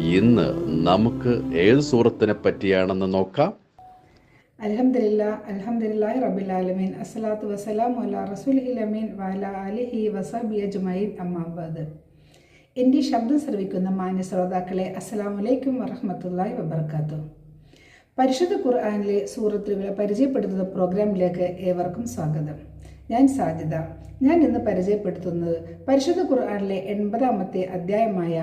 ഇന്ന് നമുക്ക് ഏത് സൂറത്തിനെ പറ്റിയാണെന്ന് നോക്കാം? ആലമീൻ. അസ്സലാത്തു എന്റെ ശബ്ദം ശ്രവിക്കുന്ന മാന്യ ശ്രോതാക്കളെ അസ്സലാമു അലൈക്കും വറഹ്മത്തുള്ളാഹി വബർക്കാത്തു പരിശുദ്ധ ഖുർആാനിലെ സൂറത്തുകളെ പരിചയപ്പെടുത്തുന്ന പ്രോഗ്രാമിലേക്ക് ഏവർക്കും സ്വാഗതം. ഞാൻ സാജിദ ഞാൻ ഇന്ന് പരിചയപ്പെടുത്തുന്നത് പരിശുദ്ധ ഖുർആാനിലെ എൺപതാമത്തെ അധ്യായമായ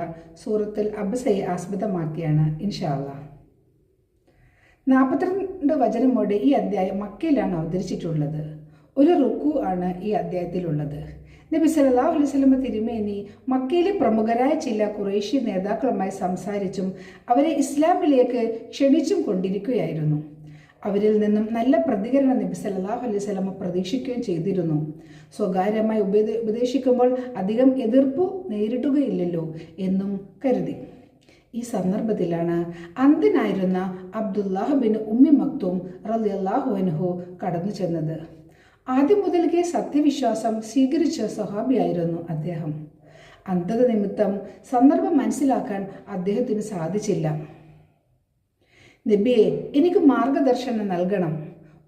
സൂറത്തിൽ അബ്സയെ ആസ്പദമാക്കിയാണ് ഇൻഷാ അല്ലാഹ് നാൽപ്പത്തിരണ്ട് വചനമോടെ ഈ അധ്യായം മക്കയിലാണ് അവതരിച്ചിട്ടുള്ളത്. ഒരു റുക്കു ആണ് ഈ അധ്യായത്തിലുള്ളത്. നബി സല്ലല്ലാഹു അലൈഹി സ്വലമ തിരുമേനി മക്കയിലെ പ്രമുഖരായ ചില കുറേശ്യ നേതാക്കളുമായി സംസാരിച്ചും അവരെ ഇസ്ലാമിലേക്ക് ക്ഷണിച്ചും കൊണ്ടിരിക്കുകയായിരുന്നു. അവരിൽ നിന്നും നല്ല പ്രതികരണം നബി സല്ലാഹു അലൈഹി സ്വലമ പ്രതീക്ഷിക്കുകയും ചെയ്തിരുന്നു. സ്വകാര്യമായി ഉപദേ ഉപദേശിക്കുമ്പോൾ അധികം എതിർപ്പ് നേരിടുകയില്ലല്ലോ എന്നും കരുതി. ഈ സന്ദർഭത്തിലാണ് അന്തിനായിരുന്ന അബ്ദുല്ലാഹ് ബിൻ ഉമ്മി മക്തും റളിയല്ലാഹു അൻഹു കടന്നു ചെന്നത്. ആദ്യം മുതൽക്കേ സത്യവിശ്വാസം സ്വീകരിച്ച സ്വഹാബിയായിരുന്നു അദ്ദേഹം. അന്ധത നിമിത്തം സന്ദർഭം മനസ്സിലാക്കാൻ അദ്ദേഹത്തിന് സാധിച്ചില്ല. നബിയെ എനിക്ക് മാർഗദർശനം നൽകണം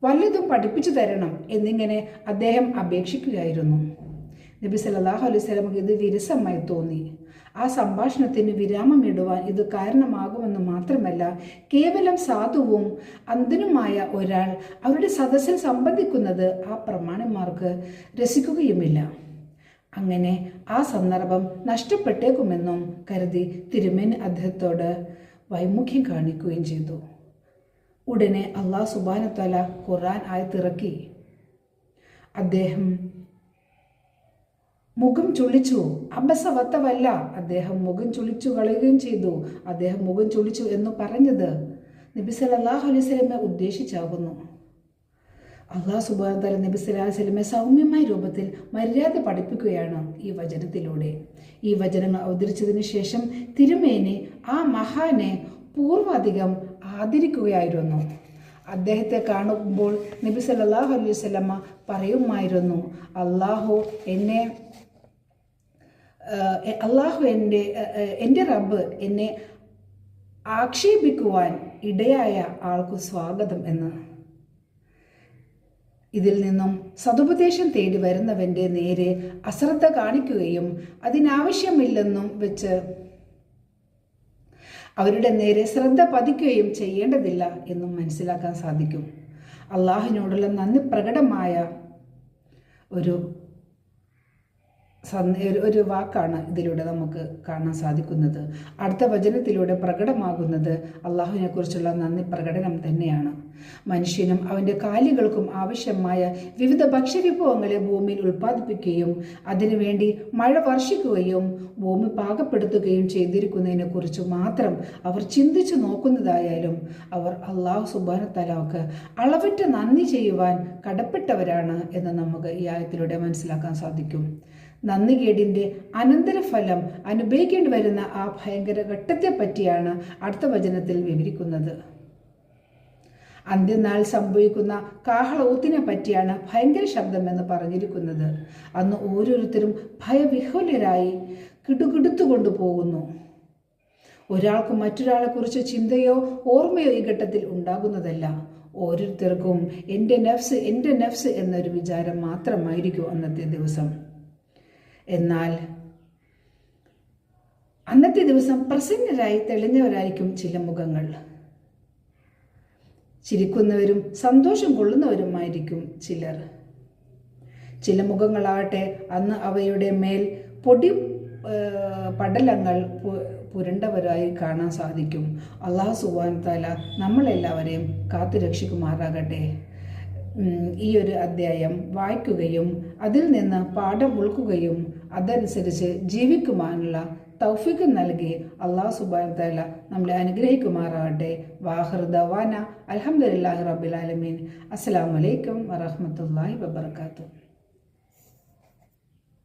വല്ലതും പഠിപ്പിച്ചു തരണം എന്നിങ്ങനെ അദ്ദേഹം അപേക്ഷിക്കുകയായിരുന്നു. നബി സല്ലല്ലാഹു അലൈഹി സ്വലമക്ക് ഇത് വിരസമായി തോന്നി. ആ സംഭാഷണത്തിന് വിരാമമിടുവാൻ ഇത് കാരണമാകുമെന്ന് മാത്രമല്ല കേവലം സാധുവും അന്ധനുമായ ഒരാൾ അവരുടെ സദസ്സിൽ സംബന്ധിക്കുന്നത് ആ പ്രമാണിമാർക്ക് രസിക്കുകയുമില്ല. അങ്ങനെ ആ സന്ദർഭം നഷ്ടപ്പെട്ടേക്കുമെന്നും കരുതി തിരുമേൻ അദ്ദേഹത്തോട് വൈമുഖ്യം കാണിക്കുകയും ചെയ്തു. ഉടനെ അള്ളാഹ് സുബാനത്തല ഖുർആൻ ആയത്തിറക്കി. അദ്ദേഹം മുഖം ചുളിച്ചു. അബസവത്തവല്ല അദ്ദേഹം മുഖം ചുളിച്ചു കളയുകയും ചെയ്തു. അദ്ദേഹം മുഖം ചുളിച്ചു എന്ന് പറഞ്ഞത് നബി സല്ലല്ലാഹു അലൈഹി സ്വലമെ ഉദ്ദേശിച്ചാകുന്നു. അള്ളാഹു സുബാൻ തല നബി സല്ലല്ലാഹു സ്വലമെ സൗമ്യമായ രൂപത്തിൽ മര്യാദ പഠിപ്പിക്കുകയാണ് ഈ വചനത്തിലൂടെ. ഈ വചനങ്ങൾ അവതരിച്ചതിന് ശേഷം തിരുമേനെ ആ മഹാനെ പൂർവാധികം ആദരിക്കുകയായിരുന്നു. അദ്ദേഹത്തെ കാണുമ്പോൾ നബി സല്ലല്ലാഹു അലൈഹി വസല്ലമ പറയുമായിരുന്നു അള്ളാഹു എന്നെ അള്ളാഹു എന്റെ എന്റെ റബ്ബ് എന്നെ ആക്ഷേപിക്കുവാൻ ഇടയായ ആൾക്ക് സ്വാഗതം എന്ന്. ഇതിൽ നിന്നും സതുപദേശം തേടി വരുന്നവന്റെ നേരെ അശ്രദ്ധ കാണിക്കുകയും അതിനാവശ്യമില്ലെന്നും വെച്ച് അവരുടെ നേരെ ശ്രദ്ധ പതിക്കുകയും ചെയ്യേണ്ടതില്ല എന്നും മനസ്സിലാക്കാൻ സാധിക്കും. അള്ളാഹുവിനോടുള്ള നന്ദി പ്രകടമായ ഒരു ഒരു- വാക്കാണ് ഇതിലൂടെ നമുക്ക് കാണാൻ സാധിക്കുന്നത്. അടുത്ത വചനത്തിലൂടെ പ്രകടമാകുന്നത് അള്ളാഹുവിനെ കുറിച്ചുള്ള നന്ദി പ്രകടനം തന്നെയാണ്. മനുഷ്യനും അവന്റെ കാലികൾക്കും ആവശ്യമായ വിവിധ ഭക്ഷ്യവിഭവങ്ങളെ ഭൂമിയിൽ ഉൽപ്പാദിപ്പിക്കുകയും അതിനുവേണ്ടി മഴ വർഷിക്കുകയും ഭൂമി പാകപ്പെടുത്തുകയും ചെയ്തിരിക്കുന്നതിനെ കുറിച്ച് മാത്രം അവർ ചിന്തിച്ചു നോക്കുന്നതായാലും അവർ അള്ളാഹു സുബാന തലാക്ക് അളവറ്റ നന്ദി ചെയ്യുവാൻ കടപ്പെട്ടവരാണ് എന്ന് നമുക്ക് ഈ ആയത്തിലൂടെ മനസ്സിലാക്കാൻ സാധിക്കും. നന്ദികേടിന്റെ അനന്തരഫലം അനുഭവിക്കേണ്ടി വരുന്ന ആ ഭയങ്കര ഘട്ടത്തെ പറ്റിയാണ് അടുത്ത വചനത്തിൽ വിവരിക്കുന്നത്. അന്ത്യനാൾ സംഭവിക്കുന്ന കാഹളഊത്തിനെ പറ്റിയാണ് ഭയങ്കര ശബ്ദമെന്ന് പറഞ്ഞിരിക്കുന്നത്. അന്ന് ഓരോരുത്തരും ഭയവിഹ്വലരായി കിടുകിടുത്തുകൊണ്ടു പോകുന്നു ഒരാൾക്ക് മറ്റൊരാളെക്കുറിച്ച് ചിന്തയോ ഓർമ്മയോ ഈ ഘട്ടത്തിൽ ഉണ്ടാകുന്നതല്ല. ഓരോരുത്തർക്കും എന്റെ നഫ്സ് എന്റെ നഫ്സ് എന്നൊരു വിചാരം മാത്രമായിരിക്കും അന്നത്തെ ദിവസം. എന്നാൽ അന്നത്തെ ദിവസം പ്രസന്നരായി തെളിഞ്ഞവരായിരിക്കും ചില മുഖങ്ങൾ. ചിരിക്കുന്നവരും സന്തോഷം കൊള്ളുന്നവരുമായിരിക്കും ചിലർ. ചില മുഖങ്ങളാകട്ടെ അന്ന് അവയുടെ മേൽ പൊടി പടലങ്ങൾ പുരണ്ടവരായി കാണാൻ സാധിക്കും. അള്ളാഹു സുബാൻ താല നമ്മളെല്ലാവരെയും കാത്തു രക്ഷിക്കുമാറാകട്ടെ ഉം, ഈ ഒരു അധ്യായം വായിക്കുകയും അതിൽ നിന്ന് പാഠം ഉൾക്കുകയും അതനുസരിച്ച് ജീവിക്കുവാനുള്ള തൗഫിക്ക് നൽകി അള്ളാഹു സുബാൻ തല നമ്മളെ അനുഗ്രഹിക്കുമാറാകട്ടെ. വാഹൃദവാന അലഹമുല്ലാഹി റബ്ബിൽ ആലമീൻ. അസ്സാം വലൈക്കും വറഹമത്തല്ലാഹി വബർക്കാത്തു